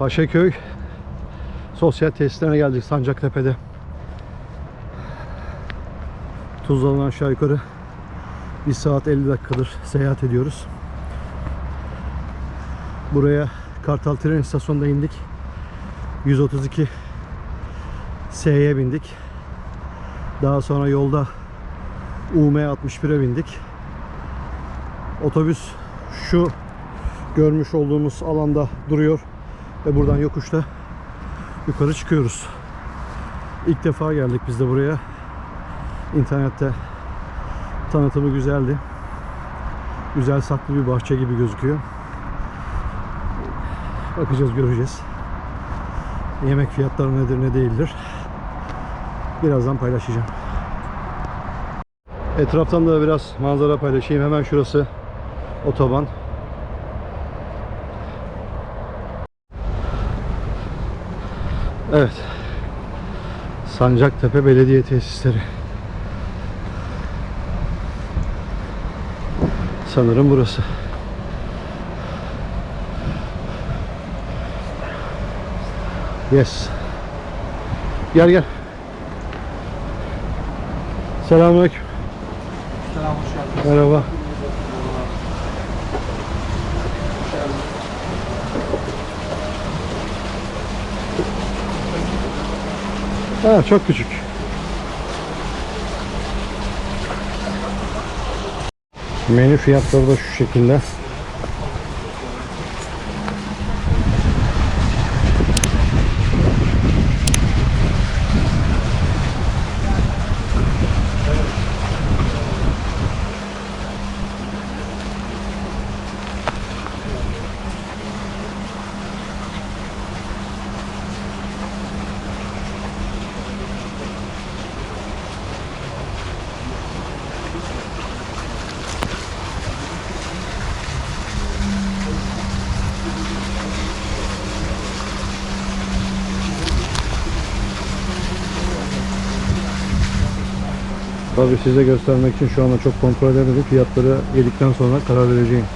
Paşaköy sosyal tesislerine geldik Sancaktepe'de. Tuzla'dan aşağı yukarı 1 saat 50 dakikadır seyahat ediyoruz. Buraya Kartal tren istasyonunda indik. 132 S'ye bindik. Daha sonra yolda UM 61'e bindik. Otobüs şu görmüş olduğumuz alanda duruyor ve buradan yokuşta yukarı çıkıyoruz. İlk defa geldik biz de buraya. İnternette tanıtımı güzeldi. Güzel saklı bir bahçe gibi gözüküyor. Bakacağız göreceğiz. Yemek fiyatları nedir ne değildir. Birazdan paylaşacağım. Etraftan da biraz manzara paylaşayım. Hemen şurası otoban. Evet. Sancaktepe Belediye Tesisleri. Sanırım burası. Yes. Gel gel. Selamünaleyküm. Selam hoş geldiniz. Merhaba. Ha, çok küçük. Menü fiyatları da şu şekilde. Tabii size göstermek için şu anda çok kontrol edemedim. Fiyatları yedikten sonra karar vereceğim.